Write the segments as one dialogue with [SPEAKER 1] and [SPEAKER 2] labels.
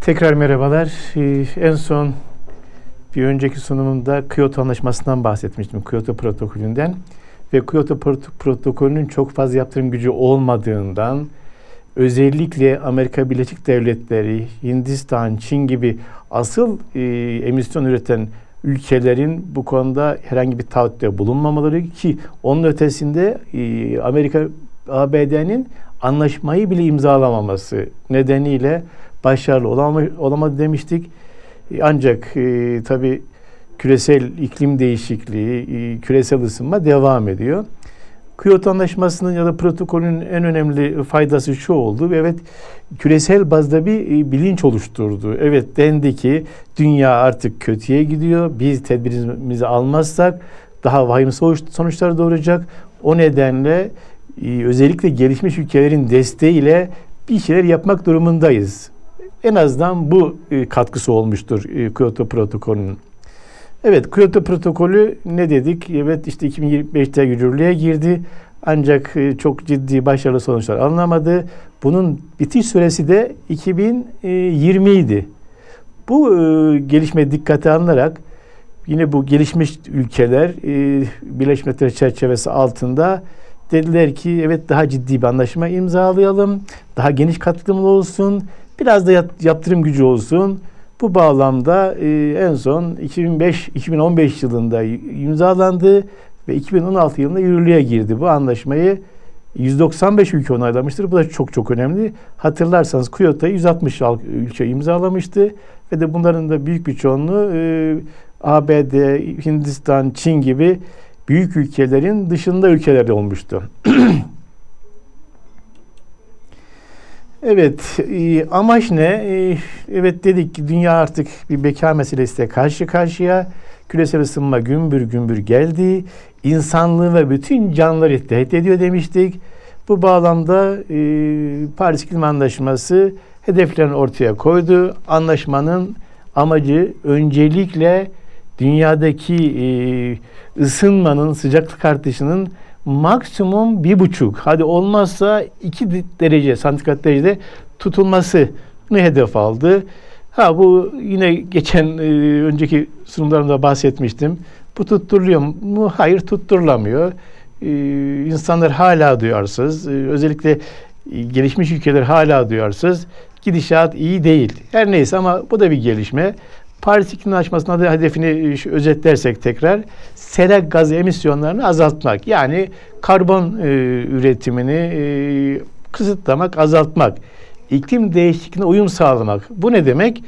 [SPEAKER 1] Tekrar merhabalar. Ee, en son bir önceki sunumumda Kyoto Anlaşması'ndan bahsetmiştim. Kyoto protokolünden. Ve Kyoto prot- protokolünün çok fazla yaptırım gücü olmadığından özellikle Amerika Birleşik Devletleri, Hindistan, Çin gibi asıl e, emisyon üreten ülkelerin bu konuda herhangi bir taahhütte bulunmamaları ki onun ötesinde e, Amerika ABD'nin anlaşmayı bile imzalamaması nedeniyle başarılı olama, olamadı demiştik. E, Ancak e, tabi küresel iklim değişikliği, e, küresel ısınma devam ediyor. Kyoto Anlaşması'nın ya da protokolün en önemli faydası şu oldu. Evet küresel bazda bir e, bilinç oluşturdu. Evet dendi ki dünya artık kötüye gidiyor. Biz tedbirimizi almazsak daha vahim sonuç- sonuçlar doğuracak. O nedenle özellikle gelişmiş ülkelerin desteğiyle bir şeyler yapmak durumundayız. En azından bu e, katkısı olmuştur e, Kyoto protokolünün. Evet, Kyoto protokolü ne dedik? Evet işte 2025'te yürürlüğe girdi. Ancak e, çok ciddi başarılı sonuçlar alınamadı. Bunun bitiş süresi de 2020 idi. Bu gelişme dikkate alınarak yine bu gelişmiş ülkeler Birleşmiş Milletler çerçevesi altında dediler ki evet daha ciddi bir anlaşma imzalayalım. Daha geniş katılımlı olsun. Biraz da yaptırım gücü olsun. Bu bağlamda e, en son 2005 2015 yılında imzalandı ve 2016 yılında yürürlüğe girdi. Bu anlaşmayı 195 ülke onaylamıştır. Bu da çok çok önemli. Hatırlarsanız Kyoto'yu 160 al- ülke imzalamıştı ve de bunların da büyük bir çoğunluğu e, ABD, Hindistan, Çin gibi büyük ülkelerin dışında ülkeler olmuştu. Evet, e, amaç ne? E, evet dedik ki dünya artık bir beka meselesiyle karşı karşıya. Küresel ısınma gümbür gümbür geldi. İnsanlığı ve bütün canlıları tehdit ediyor demiştik. Bu bağlamda e, Paris İklim Anlaşması hedeflerini ortaya koydu. Anlaşmanın amacı öncelikle dünyadaki e, ısınmanın, sıcaklık artışının maksimum bir buçuk, hadi olmazsa iki de- derece, santigrat derecede tutulması bunu hedef aldı. Ha bu yine geçen e, önceki sunumlarımda bahsetmiştim. Bu tutturuluyor mu? Hayır tutturulamıyor. E, insanlar hala duyarsız. E, özellikle e, gelişmiş ülkeler hala duyarsız. Gidişat iyi değil. Her neyse ama bu da bir gelişme. Paris İklim Anlaşması'nın hedefini e, özetlersek tekrar sera gazı emisyonlarını azaltmak. Yani karbon e, üretimini e, kısıtlamak, azaltmak. İklim değişikliğine uyum sağlamak. Bu ne demek?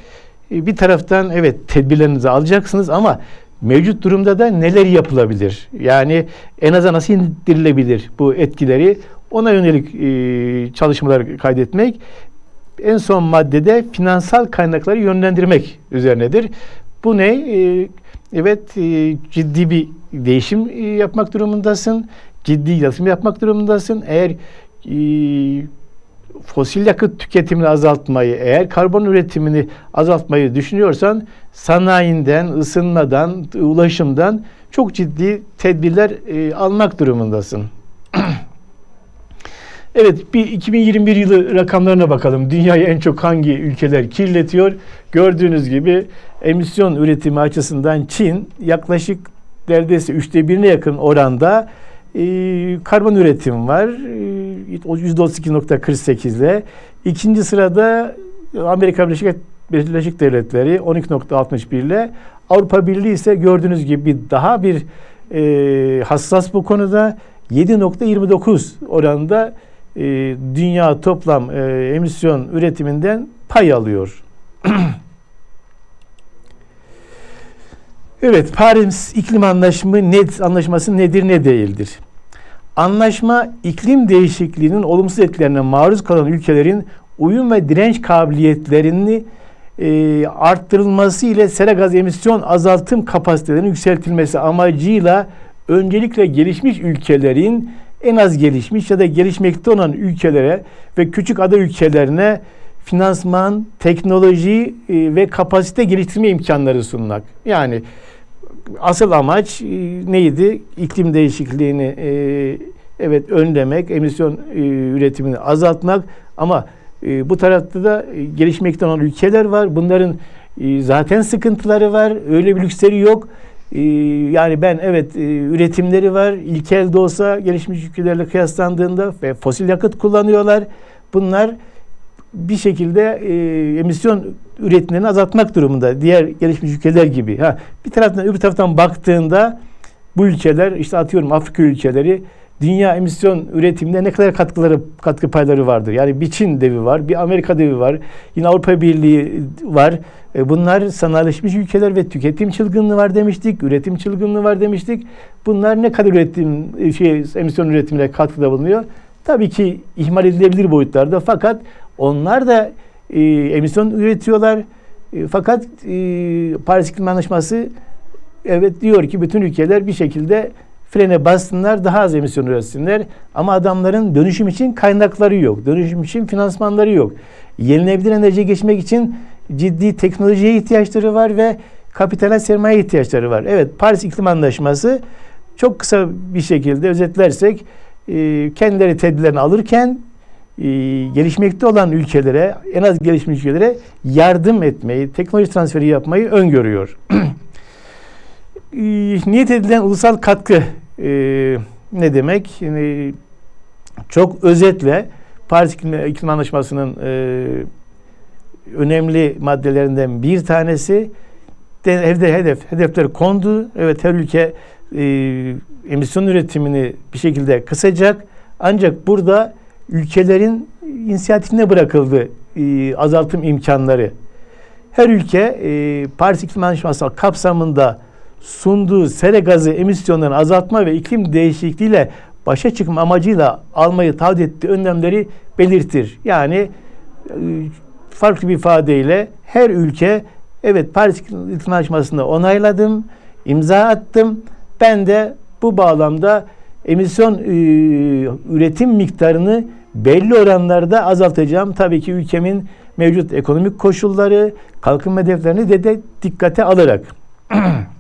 [SPEAKER 1] E, bir taraftan evet tedbirlerinizi alacaksınız ama mevcut durumda da neler yapılabilir? Yani en aza nasıl indirilebilir bu etkileri? Ona yönelik e, çalışmalar kaydetmek en son maddede finansal kaynakları yönlendirmek üzerinedir. Bu ne? Ee, evet e, ciddi bir değişim e, yapmak durumundasın. Ciddi yatırım yapmak durumundasın. Eğer e, fosil yakıt tüketimini azaltmayı, eğer karbon üretimini azaltmayı düşünüyorsan sanayinden, ısınmadan, ulaşımdan çok ciddi tedbirler almak durumundasın. Evet, bir 2021 yılı rakamlarına bakalım. Dünyayı en çok hangi ülkeler kirletiyor? Gördüğünüz gibi emisyon üretimi açısından Çin yaklaşık neredeyse üçte birine yakın oranda e, karbon üretim var. E, %32.48 ile. İkinci sırada Amerika Birleşik, Birleşik Devletleri 12.61 ile. Avrupa Birliği ise gördüğünüz gibi daha bir e, hassas bu konuda 7.29 oranında e, dünya toplam e, emisyon üretiminden pay alıyor. evet, Paris İklim Anlaşması, net, Anlaşması nedir ne değildir? Anlaşma iklim değişikliğinin olumsuz etkilerine maruz kalan ülkelerin uyum ve direnç kabiliyetlerini e, arttırılması ile sera gaz emisyon azaltım kapasitelerinin yükseltilmesi amacıyla öncelikle gelişmiş ülkelerin en az gelişmiş ya da gelişmekte olan ülkelere ve küçük ada ülkelerine finansman, teknoloji e, ve kapasite geliştirme imkanları sunmak. Yani asıl amaç e, neydi? İklim değişikliğini e, evet önlemek, emisyon üretimini azaltmak ama bu tarafta da gelişmekte olan ülkeler var. Bunların zaten sıkıntıları var. Öyle bir lüksleri yok. E, yani ben evet e, üretimleri var. İlkel de olsa gelişmiş ülkelerle kıyaslandığında ve fosil yakıt kullanıyorlar. Bunlar bir şekilde e, emisyon üretimlerini azaltmak durumunda. Diğer gelişmiş ülkeler gibi. Ha, bir taraftan öbür taraftan baktığında bu ülkeler işte atıyorum Afrika ülkeleri dünya emisyon üretiminde ne kadar katkıları katkı payları vardır. Yani bir Çin devi var, bir Amerika devi var, yine Avrupa Birliği var. E, bunlar sanayileşmiş ülkeler ve tüketim çılgınlığı var demiştik, üretim çılgınlığı var demiştik. Bunlar ne kadar üretim şey emisyon üretimine katkıda bulunuyor? Tabii ki ihmal edilebilir boyutlarda fakat onlar da e, emisyon üretiyorlar. E, fakat e, Paris İklim Anlaşması evet diyor ki bütün ülkeler bir şekilde frene bassınlar, daha az emisyon üretsinler. Ama adamların dönüşüm için kaynakları yok. Dönüşüm için finansmanları yok. Yenilenebilir enerjiye geçmek için ciddi teknolojiye ihtiyaçları var ve kapitale sermaye ihtiyaçları var. Evet Paris İklim Anlaşması çok kısa bir şekilde özetlersek e, kendileri tedbirlerini alırken e, gelişmekte olan ülkelere, en az gelişmiş ülkelere yardım etmeyi, teknoloji transferi yapmayı öngörüyor. e, niyet edilen ulusal katkı e, ne demek? Yani çok özetle Paris İklim, Anlaşması'nın e, önemli maddelerinden bir tanesi de, hedef, hedef hedefler kondu. Evet her ülke e, emisyon üretimini bir şekilde kısacak. Ancak burada ülkelerin inisiyatifine bırakıldı e, azaltım imkanları. Her ülke e, Paris İklim Anlaşması kapsamında sunduğu sera gazı emisyonlarını azaltma ve iklim değişikliğiyle başa çıkma amacıyla almayı taahhüt ettiği önlemleri belirtir. Yani e, farklı bir ifadeyle her ülke evet Paris İklim Anlaşması'nda onayladım, imza attım. Ben de bu bağlamda emisyon e, üretim miktarını belli oranlarda azaltacağım. Tabii ki ülkemin mevcut ekonomik koşulları, kalkınma hedeflerini de, de dikkate alarak.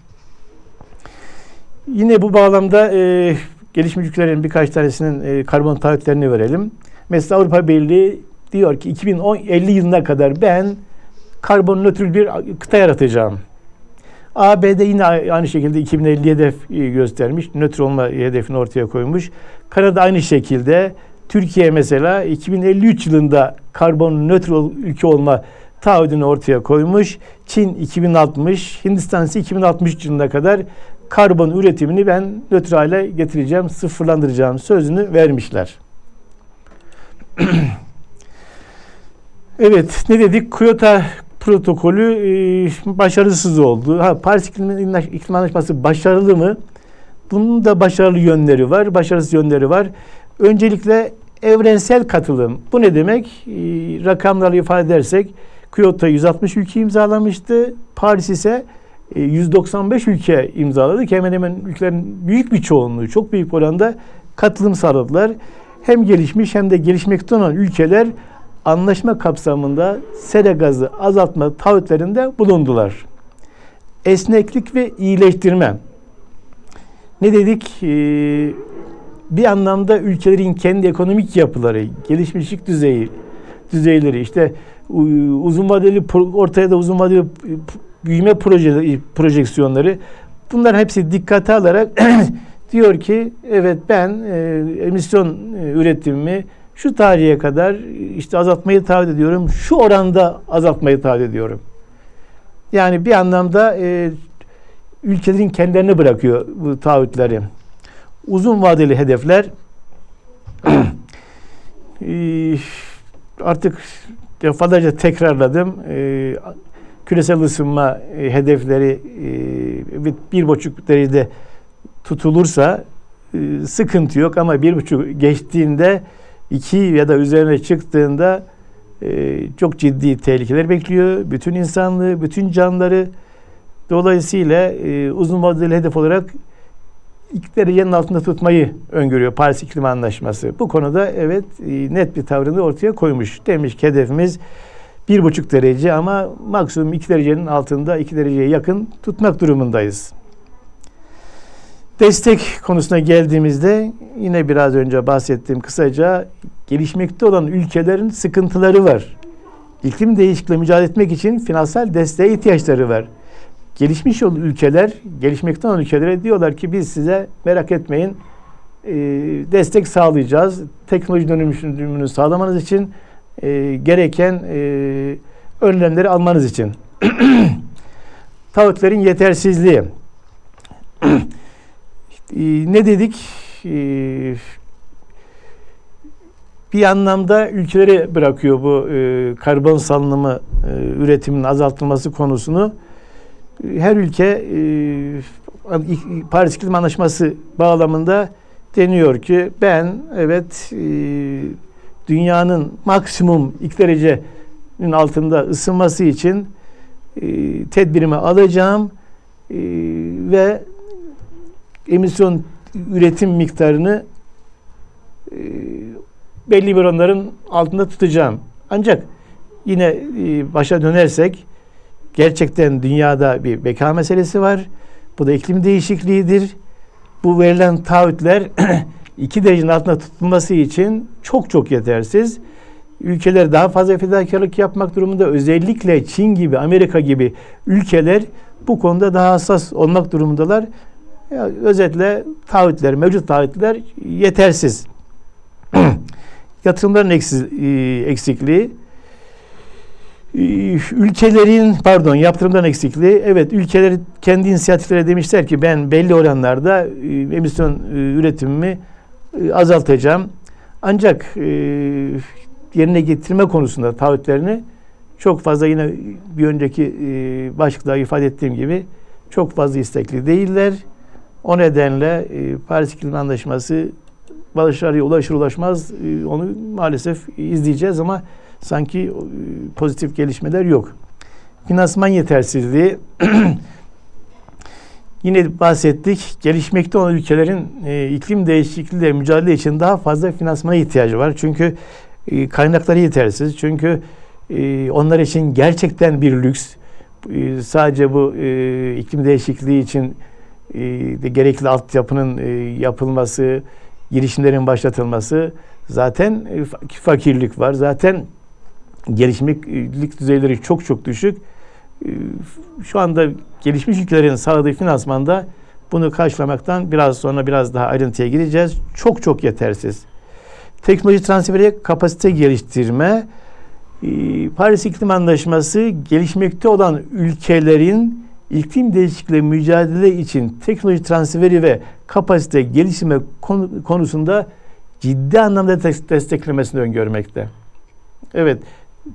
[SPEAKER 1] Yine bu bağlamda e, gelişmiş ülkelerin birkaç tanesinin e, karbon taahhütlerini verelim. Mesela Avrupa Birliği diyor ki 2050 yılına kadar ben karbon nötr bir kıta yaratacağım. ABD yine aynı şekilde 2050 hedef göstermiş. Nötr olma hedefini ortaya koymuş. Kanada aynı şekilde. Türkiye mesela 2053 yılında karbon nötr ülke olma taahhüdünü ortaya koymuş. Çin 2060, Hindistan ise 2060 yılına kadar karbon üretimini ben nötr hale getireceğim, sıfırlandıracağım sözünü vermişler. evet, ne dedik? Kyoto protokolü e, başarısız oldu. Ha, Paris İklim, Anlaşması başarılı mı? Bunun da başarılı yönleri var, başarısız yönleri var. Öncelikle evrensel katılım. Bu ne demek? E, rakamlarla ifade edersek Kyoto 160 ülke imzalamıştı. Paris ise 195 e, ülke imzaladı ki hemen hemen ülkelerin büyük bir çoğunluğu, çok büyük oranda katılım sağladılar. Hem gelişmiş hem de gelişmekte olan ülkeler anlaşma kapsamında sera gazı azaltma taahhütlerinde bulundular. Esneklik ve iyileştirme. Ne dedik? Ee, bir anlamda ülkelerin kendi ekonomik yapıları, gelişmişlik düzeyi, düzeyleri, işte uzun vadeli ortaya da uzun vadeli büyüme projeleri, projeksiyonları bunlar hepsi dikkate alarak diyor ki evet ben e, emisyon e, üretimimi şu tarihe kadar işte azaltmayı taahhüt ediyorum. Şu oranda azaltmayı taahhüt ediyorum. Yani bir anlamda e, ülkelerin kendilerine bırakıyor bu taahhütleri. Uzun vadeli hedefler e, artık defalarca tekrarladım. E, küresel ısınma e, hedefleri e, bir buçuk derecede tutulursa e, sıkıntı yok ama bir buçuk geçtiğinde iki ya da üzerine çıktığında çok ciddi tehlikeler bekliyor. Bütün insanlığı, bütün canları. Dolayısıyla uzun vadeli hedef olarak iki derecenin altında tutmayı öngörüyor Paris İklim Anlaşması. Bu konuda evet net bir tavrını ortaya koymuş. Demiş ki hedefimiz bir buçuk derece ama maksimum iki derecenin altında iki dereceye yakın tutmak durumundayız. Destek konusuna geldiğimizde yine biraz önce bahsettiğim kısaca gelişmekte olan ülkelerin sıkıntıları var. İklim değişikliğiyle mücadele etmek için finansal desteğe ihtiyaçları var. Gelişmiş olan ülkeler, gelişmekte olan ülkelere diyorlar ki biz size merak etmeyin e, destek sağlayacağız. Teknoloji dönüşümünü sağlamanız için e, gereken e, önlemleri almanız için. Taahhütlerin yetersizliği. E, ne dedik? E, bir anlamda ülkelere bırakıyor bu e, karbon salınımı e, üretiminin azaltılması konusunu. E, Her ülke e, Paris İklim Anlaşması bağlamında deniyor ki ben evet e, dünyanın maksimum 2 derecenin altında ısınması için e, tedbirimi alacağım e, ve emisyon üretim miktarını e, belli bir oranların altında tutacağım. Ancak yine e, başa dönersek gerçekten dünyada bir beka meselesi var. Bu da iklim değişikliğidir. Bu verilen taahhütler 2 derecenin altında tutulması için çok çok yetersiz. Ülkeler daha fazla fedakarlık yapmak durumunda özellikle Çin gibi, Amerika gibi ülkeler bu konuda daha hassas olmak durumundalar. Ya, özetle taahhütler, mevcut taahhütler yetersiz. Yatırımların eksi- e, eksikliği, e, ülkelerin pardon yaptırımdan eksikliği evet ülkeler kendi inisiyatiflere demişler ki ben belli oranlarda e, emisyon üretimimi e, azaltacağım. Ancak e, yerine getirme konusunda taahhütlerini çok fazla yine bir önceki e, başlıkta ifade ettiğim gibi çok fazla istekli değiller. O nedenle e, Paris İklim Anlaşması başarıya ulaşır ulaşmaz e, onu maalesef izleyeceğiz ama sanki e, pozitif gelişmeler yok. Finansman yetersizliği yine bahsettik. Gelişmekte olan ülkelerin e, iklim değişikliğiyle mücadele için daha fazla finansmana ihtiyacı var. Çünkü e, kaynakları yetersiz. Çünkü e, onlar için gerçekten bir lüks. E, sadece bu e, iklim değişikliği için e, de gerekli altyapının e, yapılması, girişimlerin başlatılması zaten e, fakirlik var. Zaten gelişmişlik düzeyleri çok çok düşük. E, Şu anda gelişmiş ülkelerin sağladığı finansmanda bunu karşılamaktan biraz sonra biraz daha ayrıntıya gireceğiz. Çok çok yetersiz. Teknoloji transferi, kapasite geliştirme, e, Paris İklim Anlaşması gelişmekte olan ülkelerin iklim değişikliği mücadele için teknoloji transferi ve kapasite gelişimi konu- konusunda ciddi anlamda des- desteklemesini öngörmekte. Evet,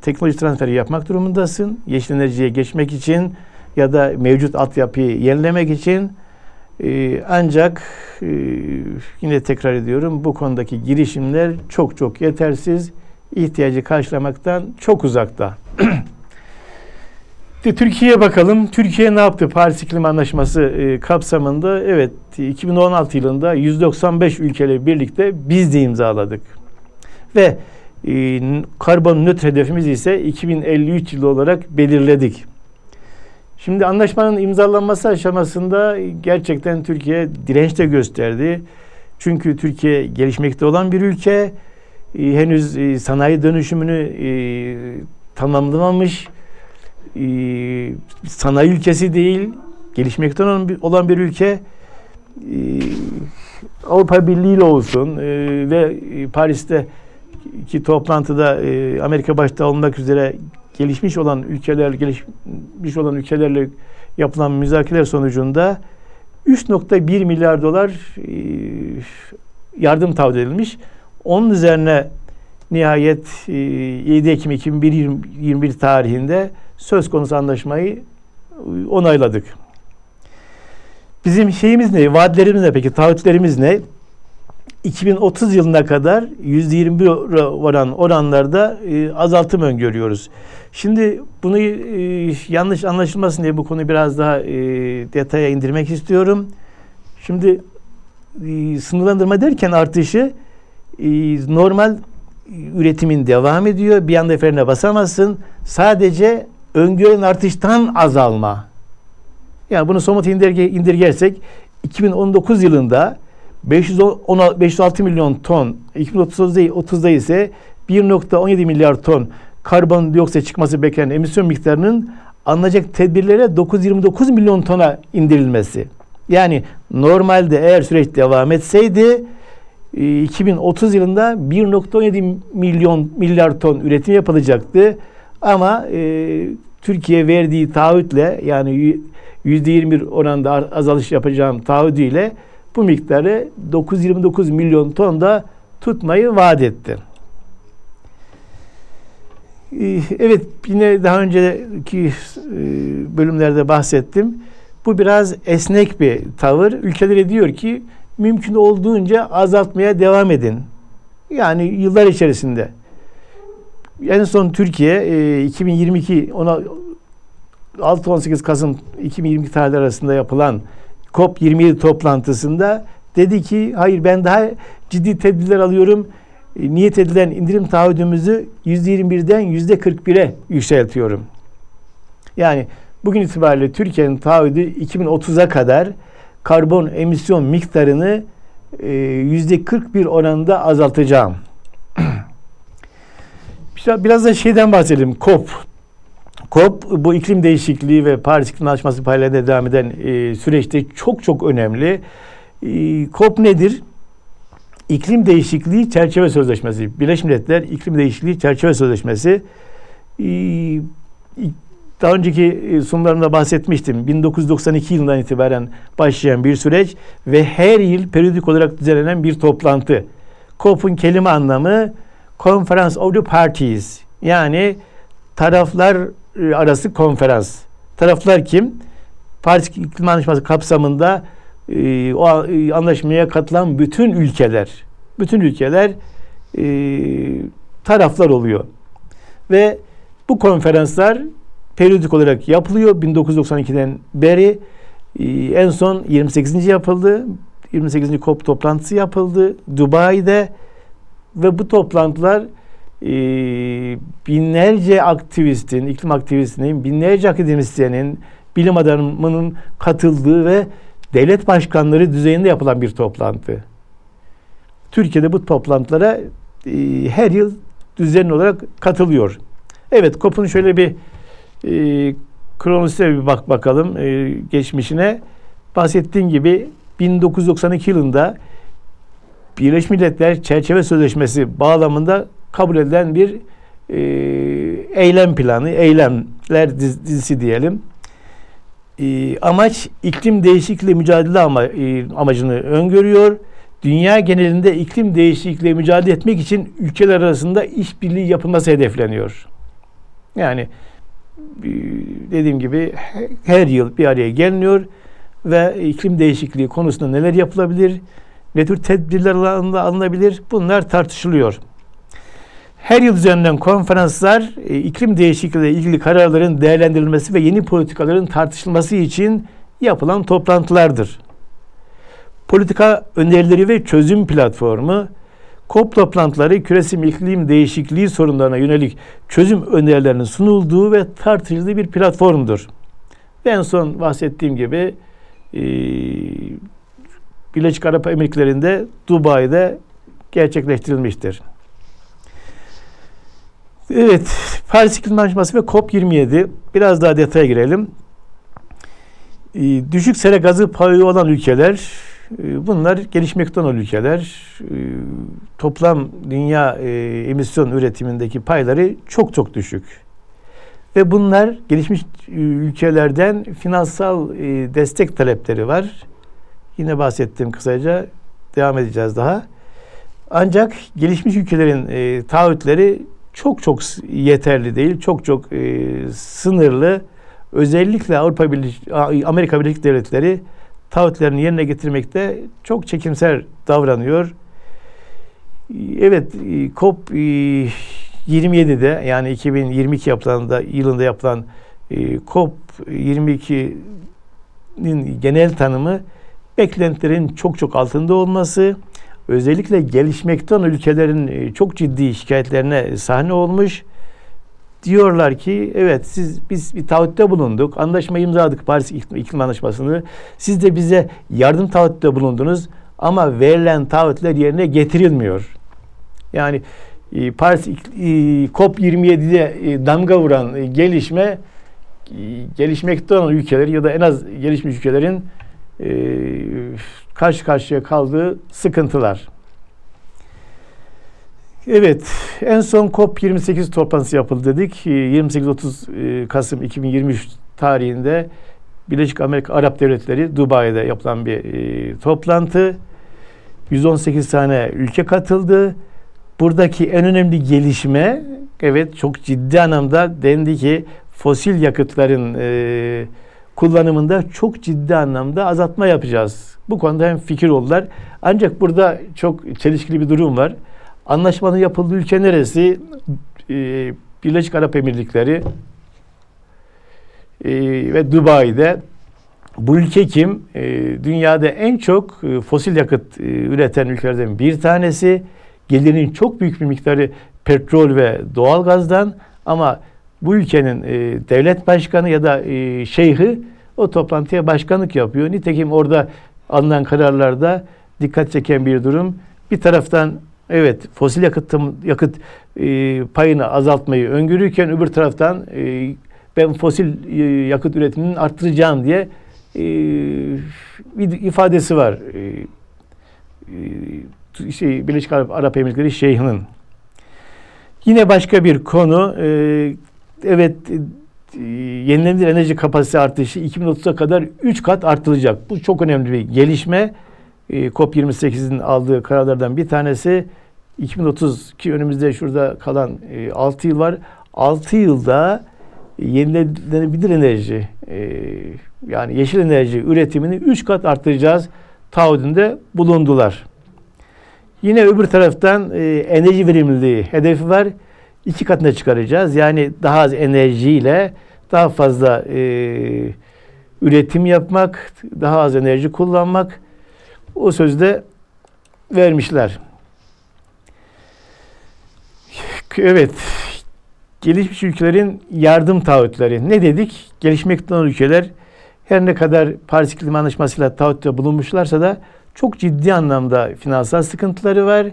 [SPEAKER 1] teknoloji transferi yapmak durumundasın. Yeşil enerjiye geçmek için ya da mevcut altyapıyı yenilemek için. Ee, ancak e, yine tekrar ediyorum bu konudaki girişimler çok çok yetersiz. ihtiyacı karşılamaktan çok uzakta. Türkiye'ye bakalım. Türkiye ne yaptı Paris İklim Anlaşması e, kapsamında? Evet, 2016 yılında 195 ülkeyle birlikte biz de imzaladık. Ve e, karbon nötr hedefimiz ise 2053 yılı olarak belirledik. Şimdi anlaşmanın imzalanması aşamasında gerçekten Türkiye direnç de gösterdi. Çünkü Türkiye gelişmekte olan bir ülke. E, henüz e, sanayi dönüşümünü e, tamamlamamış. E, sanayi ülkesi değil, gelişmekte olan bir, olan bir ülke. E, Avrupa Birliği ile olsun e, ve e, Paris'te ki toplantıda e, Amerika başta olmak üzere gelişmiş olan ülkeler, gelişmiş olan ülkelerle yapılan müzakereler sonucunda 3.1 milyar dolar e, yardım taahhüt edilmiş. Onun üzerine nihayet e, 7 Ekim 2021 tarihinde söz konusu anlaşmayı e, onayladık. Bizim şeyimiz ne? Vaatlerimiz ne peki? Taahhütlerimiz ne? 2030 yılına kadar %21 oran oranlarda e, azaltım öngörüyoruz. Şimdi bunu e, yanlış anlaşılmasın diye bu konuyu biraz daha e, detaya indirmek istiyorum. Şimdi e, sınırlandırma derken artışı normal üretimin devam ediyor. Bir anda frene basamazsın. Sadece öngörülen artıştan azalma. Yani bunu somut indirge, indirgersek 2019 yılında 510, 506 milyon ton, 2030'da 30'da ise 1.17 milyar ton karbondioksit çıkması beklenen emisyon miktarının alınacak tedbirlere 929 milyon tona indirilmesi. Yani normalde eğer süreç devam etseydi 2030 e, yılında 1.17 milyon milyar ton üretim yapılacaktı. Ama e, Türkiye verdiği taahhütle yani %21 oranda azalış yapacağım taahhüdüyle bu miktarı 929 milyon ton da tutmayı vaat etti. Ee, evet yine daha önceki e, bölümlerde bahsettim. Bu biraz esnek bir tavır. Ülkelere diyor ki mümkün olduğunca azaltmaya devam edin. Yani yıllar içerisinde. En son Türkiye 2022 ona 6-18 Kasım 2022 tarihleri arasında yapılan COP27 toplantısında dedi ki hayır ben daha ciddi tedbirler alıyorum. E, niyet edilen indirim taahhüdümüzü %21'den %41'e yükseltiyorum. Yani bugün itibariyle Türkiye'nin taahhüdü 2030'a kadar karbon emisyon miktarını %41 e, oranında azaltacağım. Biraz da şeyden bahsedelim. COP. COP bu iklim değişikliği ve Paris İklim Anlaşması paylarında devam eden e, süreçte çok çok önemli. E, nedir? İklim Değişikliği Çerçeve Sözleşmesi. Birleşmiş Milletler İklim Değişikliği Çerçeve Sözleşmesi. E, daha önceki e, sunumlarımda bahsetmiştim. 1992 yılından itibaren başlayan bir süreç ve her yıl periyodik olarak düzenlenen bir toplantı. COP'un kelime anlamı Conference of the Parties yani taraflar arası konferans. Taraflar kim? Paris İklim Anlaşması kapsamında e, o e, anlaşmaya katılan bütün ülkeler, bütün ülkeler e, taraflar oluyor. Ve bu konferanslar periyodik olarak yapılıyor 1992'den beri. E, en son 28. yapıldı. 28. COP toplantısı yapıldı Dubai'de ve bu toplantılar e, binlerce aktivistin, iklim aktivistinin, binlerce akademisyenin, bilim adamının katıldığı ve devlet başkanları düzeyinde yapılan bir toplantı. Türkiye'de bu toplantılara e, her yıl düzenli olarak katılıyor. Evet, COP'un şöyle bir e, kronolojisine bir bak bakalım e, geçmişine. Bahsettiğim gibi 1992 yılında Birleşmiş Milletler Çerçeve Sözleşmesi bağlamında kabul edilen bir e, eylem planı, eylemler dizisi diyelim. E, amaç iklim değişikliği mücadele ama, e, amacını öngörüyor. Dünya genelinde iklim değişikliği mücadele etmek için ülkeler arasında işbirliği yapılması hedefleniyor. Yani e, dediğim gibi her yıl bir araya geliniyor ve iklim değişikliği konusunda neler yapılabilir, ne tür tedbirler alınabilir bunlar tartışılıyor. Her yıl düzenlenen konferanslar e, iklim değişikliği ile ilgili kararların değerlendirilmesi ve yeni politikaların tartışılması için yapılan toplantılardır. Politika önerileri ve çözüm platformu COP toplantıları küresel iklim değişikliği sorunlarına yönelik çözüm önerilerinin sunulduğu ve tartışıldığı bir platformdur. Ve en son bahsettiğim gibi e, Birleşik Arap Emirlikleri'nde Dubai'de gerçekleştirilmiştir. Evet, Paris İklim Anlaşması ve COP27. Biraz daha detaya girelim. Ee, düşük sera gazı payı olan ülkeler, e, bunlar gelişmekte olan ülkeler. Ee, toplam dünya e, emisyon üretimindeki payları çok çok düşük. Ve bunlar gelişmiş e, ülkelerden finansal destek talepleri var. Yine bahsettim kısaca. Devam edeceğiz daha. Ancak gelişmiş ülkelerin e, taahhütleri çok çok yeterli değil. Çok çok e, sınırlı. Özellikle Avrupa Birleşik Amerika Birleşik Devletleri taahhütlerini yerine getirmekte çok çekimser davranıyor. Evet, COP 27'de yani 2022 yapılan yılında yapılan e, COP 22'nin genel tanımı beklentilerin çok çok altında olması, özellikle gelişmekte olan ülkelerin e, çok ciddi şikayetlerine sahne olmuş. diyorlar ki evet siz biz bir taahhütte bulunduk. Anlaşma imzaladık Paris İklim, Anlaşması'nı. Siz de bize yardım taahhütte bulundunuz ama verilen taahhütler yerine getirilmiyor. Yani e, Paris e, COP27'de e, damga vuran gelişme gelişmekte olan ülkeler ya da en az gelişmiş ülkelerin karşı karşıya kaldığı sıkıntılar. Evet, en son COP28 toplantısı yapıldı dedik. Ee, 28-30 e, Kasım 2023 tarihinde Birleşik Amerika Arap Devletleri Dubai'de yapılan bir e, toplantı. 118 tane ülke katıldı. Buradaki en önemli gelişme, evet çok ciddi anlamda dendi ki fosil yakıtların e, kullanımında çok ciddi anlamda azaltma yapacağız. Bu konuda hem fikir oldular. Ancak burada çok çelişkili bir durum var. Anlaşmanın yapıldığı ülke neresi? Ee, Birleşik Arap Emirlikleri ee, ve Dubai'de. Bu ülke kim? Ee, dünyada en çok e, fosil yakıt e, üreten ülkelerden bir tanesi. Gelirinin çok büyük bir miktarı petrol ve doğalgazdan ama bu ülkenin e, devlet başkanı ya da e, şeyhi o toplantıya başkanlık yapıyor. Nitekim orada alınan kararlarda dikkat çeken bir durum. Bir taraftan evet fosil yakıt yakıt e, payını azaltmayı öngörürken öbür taraftan e, ben fosil e, yakıt üretimini arttıracağım diye e, bir ifadesi var. E, e, şey, Birleşik Arap, Arap Emirlikleri Şeyh'inin. Yine başka bir konu. E, evet e, yenilenebilir enerji kapasitesi artışı 2030'a kadar 3 kat artırılacak. Bu çok önemli bir gelişme. E, COP28'in aldığı kararlardan bir tanesi 2030 ki önümüzde şurada kalan e, 6 yıl var. 6 yılda yenilenebilir enerji e, yani yeşil enerji üretimini 3 kat arttıracağız taahhüdünde bulundular. Yine öbür taraftan e, enerji verimliliği hedefi var. İki katına çıkaracağız. Yani daha az enerjiyle daha fazla e, üretim yapmak, daha az enerji kullanmak o sözde vermişler. Evet. Gelişmiş ülkelerin yardım taahhütleri. Ne dedik? Gelişmekte olan ülkeler her ne kadar Paris İklim Anlaşması'yla taahhütte bulunmuşlarsa da çok ciddi anlamda finansal sıkıntıları var.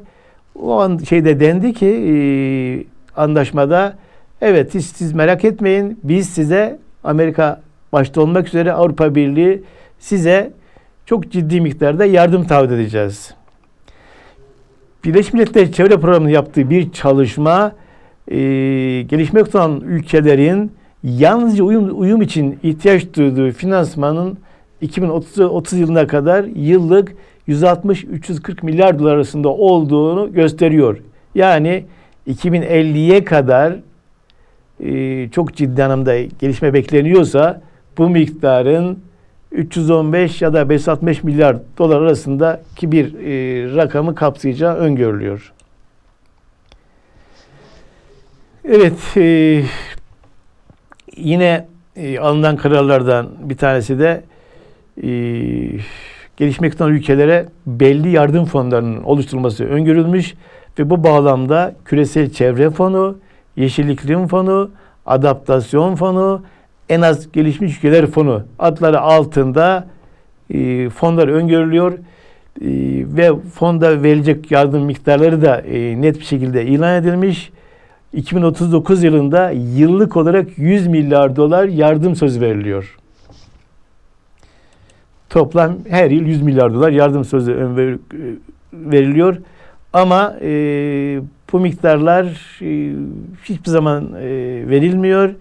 [SPEAKER 1] O an şeyde dendi ki e, anlaşmada evet siz, siz merak etmeyin biz size Amerika başta olmak üzere Avrupa Birliği size çok ciddi miktarda yardım taahhüt edeceğiz. Birleşmiş Milletler Çevre Programı'nın yaptığı bir çalışma e, gelişmekte olan ülkelerin yalnızca uyum, uyum için ihtiyaç duyduğu finansmanın 2030 30 yılına kadar yıllık 160-340 milyar dolar arasında olduğunu gösteriyor. Yani 2050'ye kadar e, çok ciddi anlamda gelişme bekleniyorsa bu miktarın 315 ya da 560 milyar dolar arasındaki bir e, rakamı kapsayacağı öngörülüyor. Evet, e, yine e, alınan kararlardan bir tanesi de e, gelişmekte olan ülkelere belli yardım fonlarının oluşturulması öngörülmüş ve bu bağlamda küresel çevre fonu, yeşil iklim fonu, adaptasyon fonu, en az gelişmiş ülkeler fonu adları altında e, fonlar öngörülüyor e, ve fonda verilecek yardım miktarları da e, net bir şekilde ilan edilmiş. 2039 yılında yıllık olarak 100 milyar dolar yardım sözü veriliyor. Toplam her yıl 100 milyar dolar yardım sözü veriliyor. Ama e, bu miktarlar e, hiçbir zaman e, verilmiyor.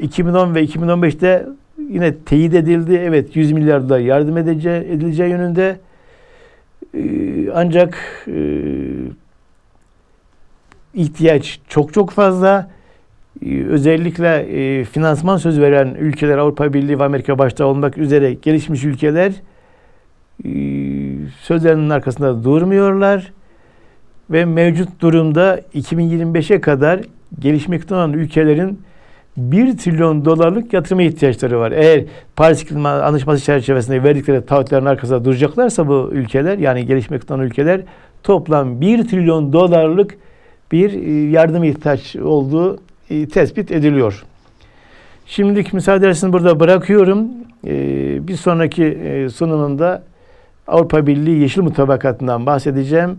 [SPEAKER 1] 2010 ve 2015'te yine teyit edildi. Evet 100 milyar dolar yardım edeceği, edileceği yönünde. E, ancak e, ihtiyaç çok çok fazla. Ee, özellikle e, finansman söz veren ülkeler Avrupa Birliği ve Amerika başta olmak üzere gelişmiş ülkeler e, sözlerinin arkasında durmuyorlar ve mevcut durumda 2025'e kadar gelişmekte olan ülkelerin 1 trilyon dolarlık yatırıma ihtiyaçları var. Eğer Paris İklim Anlaşması çerçevesinde verdikleri taahhütlerin arkasında duracaklarsa bu ülkeler yani gelişmekte olan ülkeler toplam 1 trilyon dolarlık bir e, yardım ihtiyaç olduğu e, tespit ediliyor. Şimdilik müsaade ederseniz burada bırakıyorum. E, bir sonraki sunumumda Avrupa Birliği Yeşil Mutabakatı'ndan bahsedeceğim.